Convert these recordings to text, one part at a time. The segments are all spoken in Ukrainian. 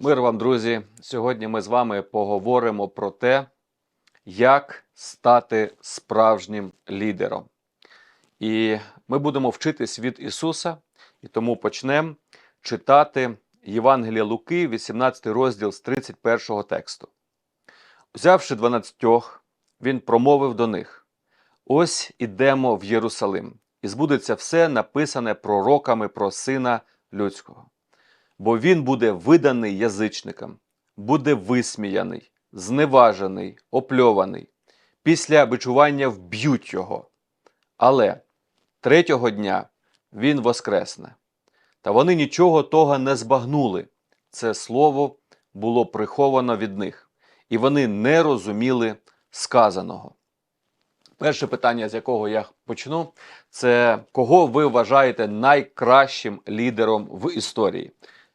Мир вам, друзі! Сьогодні ми з вами поговоримо про те, як стати справжнім лідером. І ми будемо вчитись від Ісуса, і тому почнемо читати Євангелія Луки, 18 розділ з 31 тексту. Взявши дванадцятьох, він промовив до них: Ось ідемо в Єрусалим, і збудеться все написане пророками про сина людського бо він буде виданий язичникам, буде висміяний, зневажений, опльований. Після бичування вб'ють його. Але третього дня він воскресне. Та вони нічого того не збагнули. Це слово було приховано від них, і вони не розуміли сказаного. Перше питання, з якого я почну, це кого ви вважаєте найкращим лідером в історії?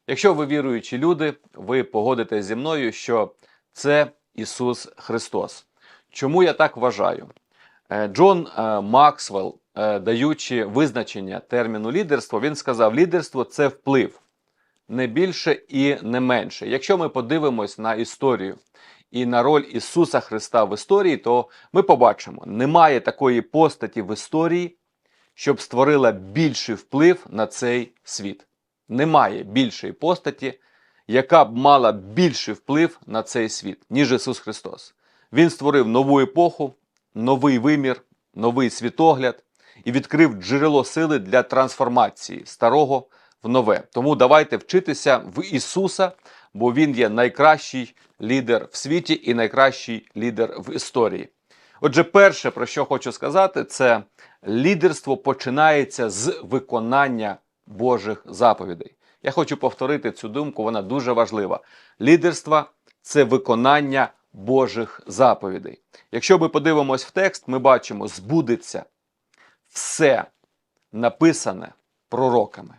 Якщо ви віруючі люди, ви погодитесь зі мною, що це Ісус Христос. Чому я так вважаю? Е, Джон е, Максвелл, е, даючи визначення терміну лідерство, він сказав: лідерство це вплив не більше і не менше. Якщо ми подивимось на історію і на роль Ісуса Христа в історії, то ми побачимо, немає такої постаті в історії, щоб створила більший вплив на цей світ немає більшої постаті, яка б мала більший вплив на цей світ, ніж Ісус Христос. Він створив нову епоху, новий вимір, новий світогляд і відкрив джерело сили для трансформації старого в нове. Тому давайте вчитися в Ісуса, бо Він є найкращий лідер в світі і найкращий лідер в історії. Отже, перше, про що хочу сказати, це лідерство починається з виконання Божих заповідей. Я хочу повторити цю думку, вона дуже важлива. Лідерство це виконання Божих заповідей. Якщо ми подивимось в текст, ми бачимо, збудеться все написане пророками.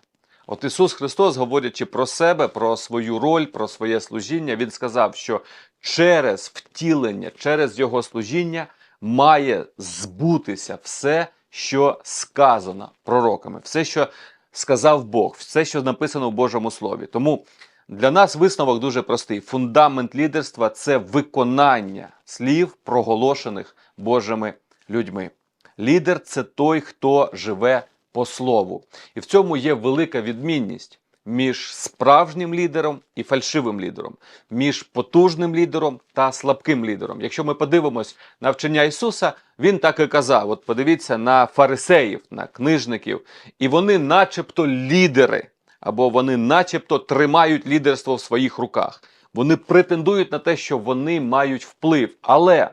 От Ісус Христос, говорячи про себе, про свою роль, про своє служіння, Він сказав, що через втілення, через Його служіння має збутися все, що сказано пророками, все, що сказав Бог, все, що написано в Божому Слові. Тому для нас висновок дуже простий. Фундамент лідерства це виконання слів, проголошених Божими людьми. Лідер це той, хто живе по слову. І в цьому є велика відмінність між справжнім лідером і фальшивим лідером, між потужним лідером та слабким лідером. Якщо ми подивимось на вчення Ісуса, Він так і казав: от подивіться на фарисеїв, на книжників, і вони, начебто, лідери, або вони, начебто, тримають лідерство в своїх руках. Вони претендують на те, що вони мають вплив. Але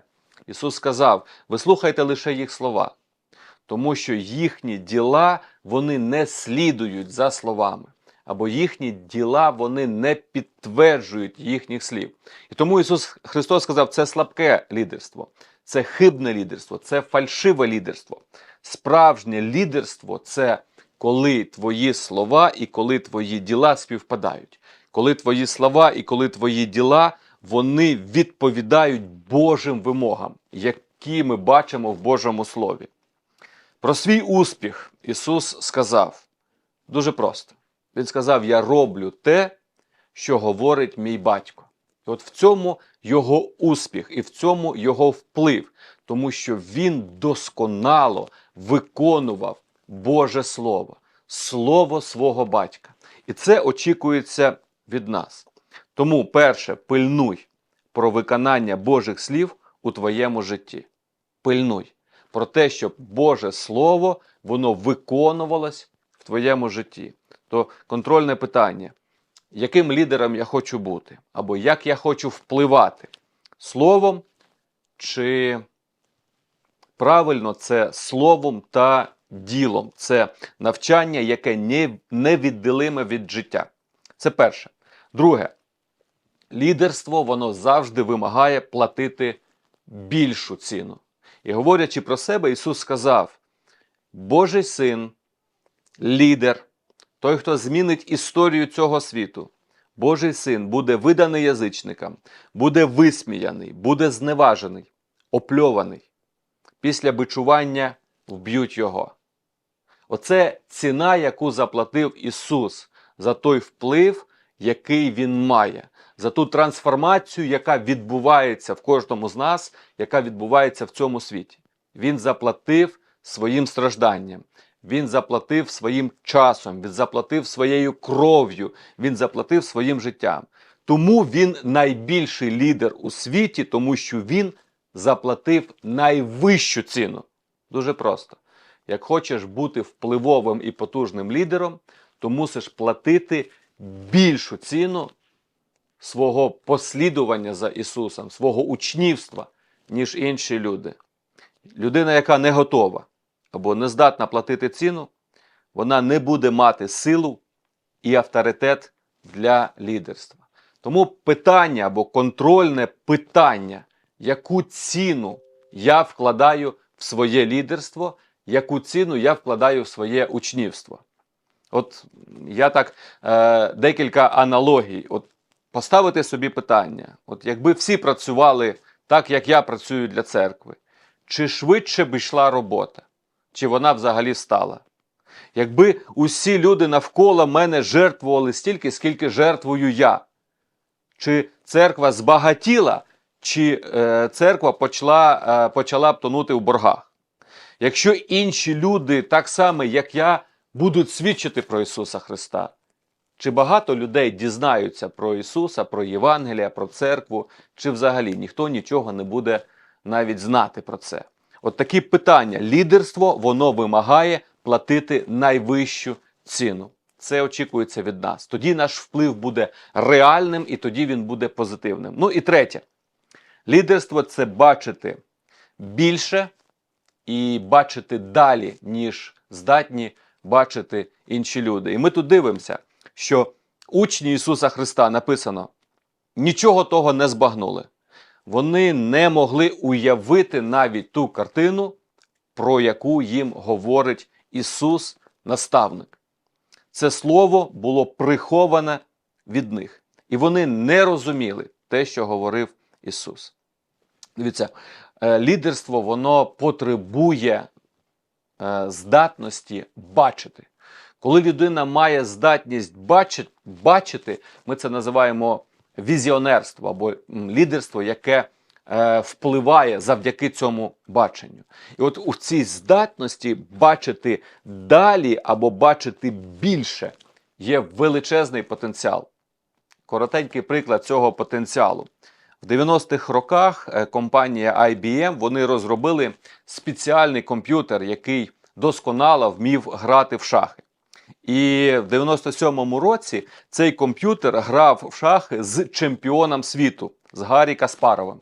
Ісус сказав: ви слухайте лише їх слова, тому що їхні діла вони не слідують за словами або їхні діла вони не підтверджують їхніх слів. І тому Ісус Христос сказав, це слабке лідерство, це хибне лідерство, це фальшиве лідерство. Справжнє лідерство це коли твої слова і коли твої діла співпадають. Коли твої слова і коли твої діла вони відповідають Божим вимогам, які ми бачимо в Божому Слові. Про свій успіх Ісус сказав дуже просто. Він сказав: Я роблю те, що говорить мій батько. От в цьому його успіх і в цьому його вплив, тому що він досконало виконував Боже Слово, Слово свого батька. І це очікується від нас. Тому, перше, пильнуй про виконання Божих слів у твоєму житті. Пильнуй про те, щоб Боже Слово воно виконувалось в твоєму житті то контрольне питання, яким лідером я хочу бути, або як я хочу впливати словом, чи правильно це словом та ділом. Це навчання, яке невідділиме від життя. Це перше. Друге, лідерство воно завжди вимагає платити більшу ціну. І говорячи про себе, Ісус сказав: Божий син, лідер, той, хто змінить історію цього світу, Божий син буде виданий язичникам, буде висміяний, буде зневажений, опльований. Після бичування вб'ють його. Оце ціна, яку заплатив Ісус за той вплив який він має, за ту трансформацію, яка відбувається в кожному з нас, яка відбувається в цьому світі. Він заплатив своїм стражданням. Він заплатив своїм часом, він заплатив своєю кров'ю, він заплатив своїм життям. Тому він найбільший лідер у світі, тому що він заплатив найвищу ціну. Дуже просто. Як хочеш бути впливовим і потужним лідером, то мусиш платити більшу ціну свого послідування за Ісусом, свого учнівства, ніж інші люди. Людина, яка не готова або не здатна платити ціну, вона не буде мати силу і авторитет для лідерства. Тому питання або контрольне питання, яку ціну я вкладаю в своє лідерство, яку ціну я вкладаю в своє учнівство. От я так е, декілька аналогій. От поставити собі питання: от якби всі працювали так, як я працюю для церкви, чи швидше б йшла робота, чи вона взагалі стала? Якби усі люди навколо мене жертвували стільки, скільки жертвую я, чи церква збагатіла, чи е, церква почала, е, почала б тонути в боргах? Якщо інші люди, так само, як я, будуть свідчити про Ісуса Христа, чи багато людей дізнаються про Ісуса, про Євангелія, про церкву, чи взагалі ніхто нічого не буде навіть знати про це? От такі питання. Лідерство воно вимагає платити найвищу ціну. Це очікується від нас. Тоді наш вплив буде реальним і тоді він буде позитивним. Ну і третє, лідерство це бачити більше і бачити далі, ніж здатні бачити інші люди. І ми тут дивимося, що учні Ісуса Христа написано нічого того не збагнули. Вони не могли уявити навіть ту картину, про яку їм говорить Ісус, наставник. Це слово було приховане від них, і вони не розуміли те, що говорив Ісус. Дивіться, е, лідерство воно потребує е, здатності бачити. Коли людина має здатність бачити, бачити, ми це називаємо візіонерство або лідерство, яке е, впливає завдяки цьому баченню. І от у цій здатності бачити далі або бачити більше є величезний потенціал. Коротенький приклад цього потенціалу. В 90-х роках е, компанія IBM вони розробили спеціальний комп'ютер, який досконало вмів грати в шахи. І в 97-му році цей комп'ютер грав в шахи з чемпіоном світу, з Гаррі Каспаровим.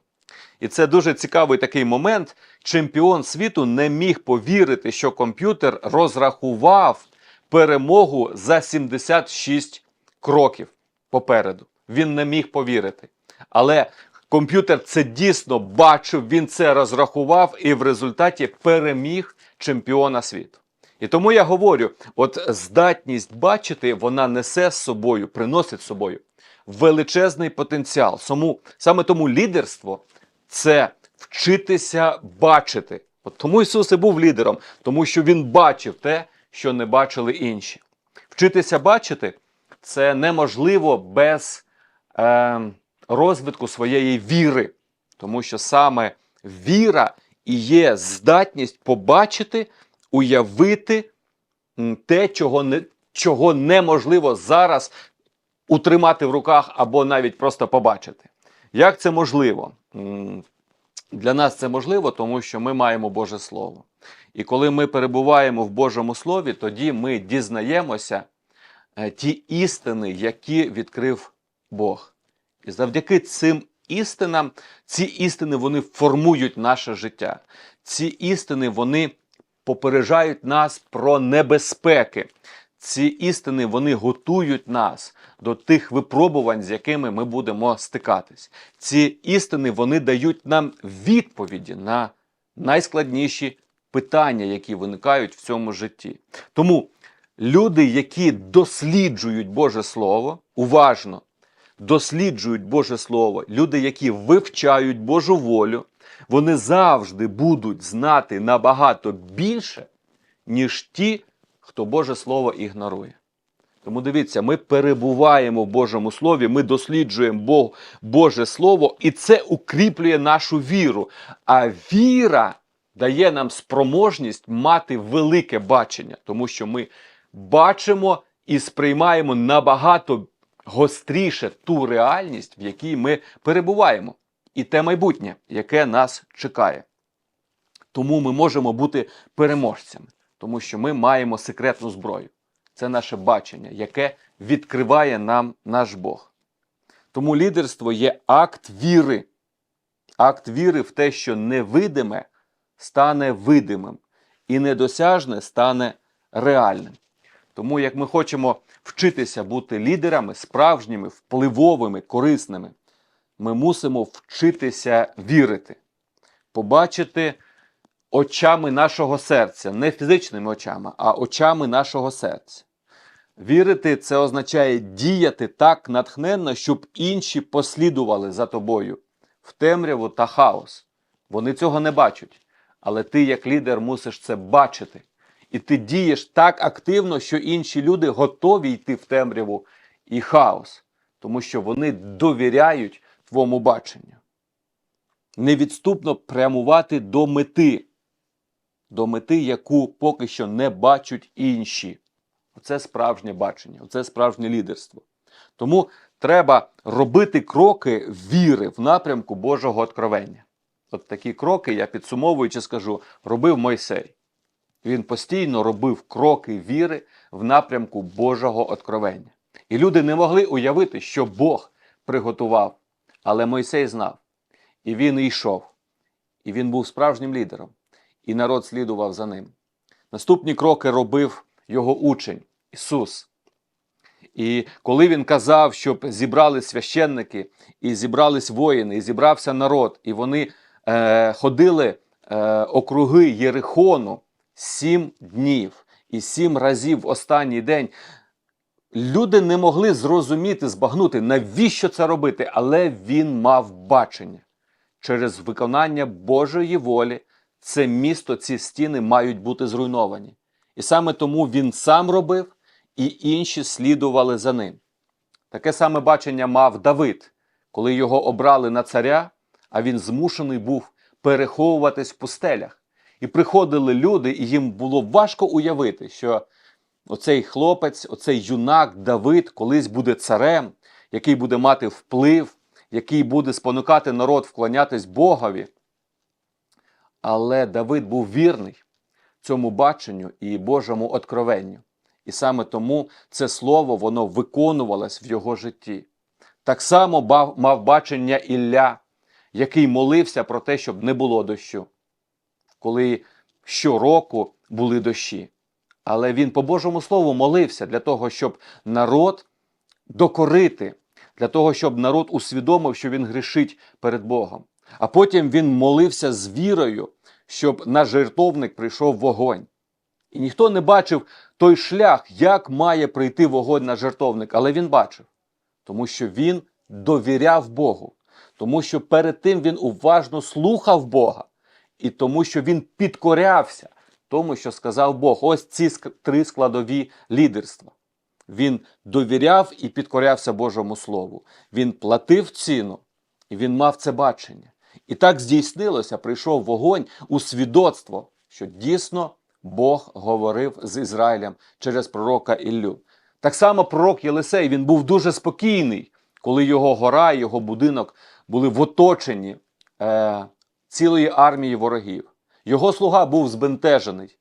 І це дуже цікавий такий момент. Чемпіон світу не міг повірити, що комп'ютер розрахував перемогу за 76 кроків попереду. Він не міг повірити. Але комп'ютер це дійсно бачив, він це розрахував і в результаті переміг чемпіона світу. І тому я говорю: от здатність бачити, вона несе з собою, приносить з собою величезний потенціал. Тому, саме тому лідерство це вчитися бачити. От тому Ісус і був лідером, тому що Він бачив те, що не бачили інші. Вчитися бачити це неможливо без е, розвитку своєї віри, тому що саме віра і є здатність побачити, уявити те, чого, не, чого неможливо зараз утримати в руках або навіть просто побачити. Як це можливо? Для нас це можливо, тому що ми маємо Боже Слово. І коли ми перебуваємо в Божому Слові, тоді ми дізнаємося е, ті істини, які відкрив Бог. І завдяки цим істинам, ці істини вони формують наше життя. Ці істини вони попереджають нас про небезпеки. Ці істини вони готують нас до тих випробувань, з якими ми будемо стикатись. Ці істини вони дають нам відповіді на найскладніші питання, які виникають в цьому житті. Тому люди, які досліджують Боже Слово, уважно досліджують Боже Слово, люди, які вивчають Божу волю, вони завжди будуть знати набагато більше, ніж ті, хто Боже Слово ігнорує. Тому дивіться, ми перебуваємо в Божому Слові, ми досліджуємо Бог, Боже Слово, і це укріплює нашу віру. А віра дає нам спроможність мати велике бачення, тому що ми бачимо і сприймаємо набагато гостріше ту реальність, в якій ми перебуваємо, і те майбутнє, яке нас чекає. Тому ми можемо бути переможцями, тому що ми маємо секретну зброю. Це наше бачення, яке відкриває нам наш Бог. Тому лідерство є акт віри. Акт віри в те, що невидиме стане видимим, і недосяжне стане реальним. Тому як ми хочемо вчитися бути лідерами, справжніми, впливовими, корисними, ми мусимо вчитися вірити, побачити очами нашого серця, не фізичними очами, а очами нашого серця. Вірити це означає діяти так натхненно, щоб інші послідували за тобою в темряву та хаос. Вони цього не бачать. Але ти, як лідер, мусиш це бачити. І ти дієш так активно, що інші люди готові йти в темряву і хаос, тому що вони довіряють твоєму баченню. Невідступно прямувати до мети, до мети, яку поки що не бачать інші. Оце справжнє бачення, оце справжнє лідерство. Тому треба робити кроки віри в напрямку Божого откровення. От такі кроки, я підсумовуючи скажу, робив Мойсей. Він постійно робив кроки віри в напрямку Божого откровення. І люди не могли уявити, що Бог приготував. Але Мойсей знав. І він йшов. І він був справжнім лідером. І народ слідував за ним. Наступні кроки робив його учень Ісус. І коли він казав, щоб зібрали священники, і зібрались воїни, і зібрався народ, і вони е, ходили е, округи Єрихону сім днів і сім разів в останній день. Люди не могли зрозуміти, збагнути, навіщо це робити, але він мав бачення. Через виконання Божої волі це місто, ці стіни мають бути зруйновані. І саме тому він сам робив, і інші слідували за ним. Таке саме бачення мав Давид, коли його обрали на царя, а він змушений був переховуватись в пустелях. І приходили люди, і їм було важко уявити, що оцей хлопець, оцей юнак Давид колись буде царем, який буде мати вплив, який буде спонукати народ вклонятись Богові. Але Давид був вірний цьому баченню і Божому откровенню. І саме тому це слово воно виконувалось в його житті. Так само мав бачення Ілля, який молився про те, щоб не було дощу, коли щороку були дощі. Але він по Божому Слову молився для того, щоб народ докорити, для того, щоб народ усвідомив, що він грішить перед Богом. А потім він молився з вірою, щоб на жертовник прийшов вогонь. І ніхто не бачив той шлях, як має прийти вогонь на жертовник, але він бачив, тому що він довіряв Богу, тому що перед тим він уважно слухав Бога, і тому, що він підкорявся тому, що сказав Бог. Ось ці три складові лідерства. Він довіряв і підкорявся Божому Слову. Він платив ціну, і він мав це бачення. І так здійснилося, прийшов вогонь у свідоцтво, що дійсно Бог говорив з Ізраїлем через пророка Іллю. Так само пророк Єлисей він був дуже спокійний, коли його гора його будинок були в оточенні е, цілої армії ворогів. Його слуга був збентежений,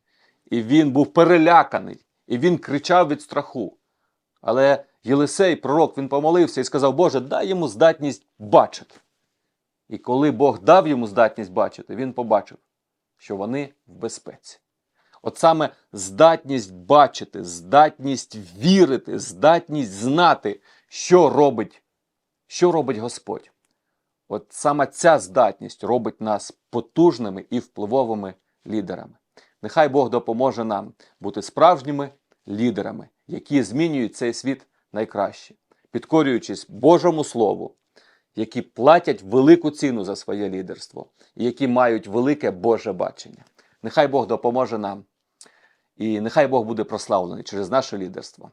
і він був переляканий, і він кричав від страху. Але Єлисей, пророк, він помолився і сказав: Боже, дай йому здатність бачити. І коли Бог дав йому здатність бачити, він побачив, що вони в безпеці. От саме здатність бачити, здатність вірити, здатність знати, що робить, що робить Господь. От саме ця здатність робить нас потужними і впливовими лідерами. Нехай Бог допоможе нам бути справжніми лідерами, які змінюють цей світ найкраще, підкорюючись Божому Слову, які платять велику ціну за своє лідерство, і які мають велике Боже бачення. Нехай Бог допоможе нам, і нехай Бог буде прославлений через наше лідерство.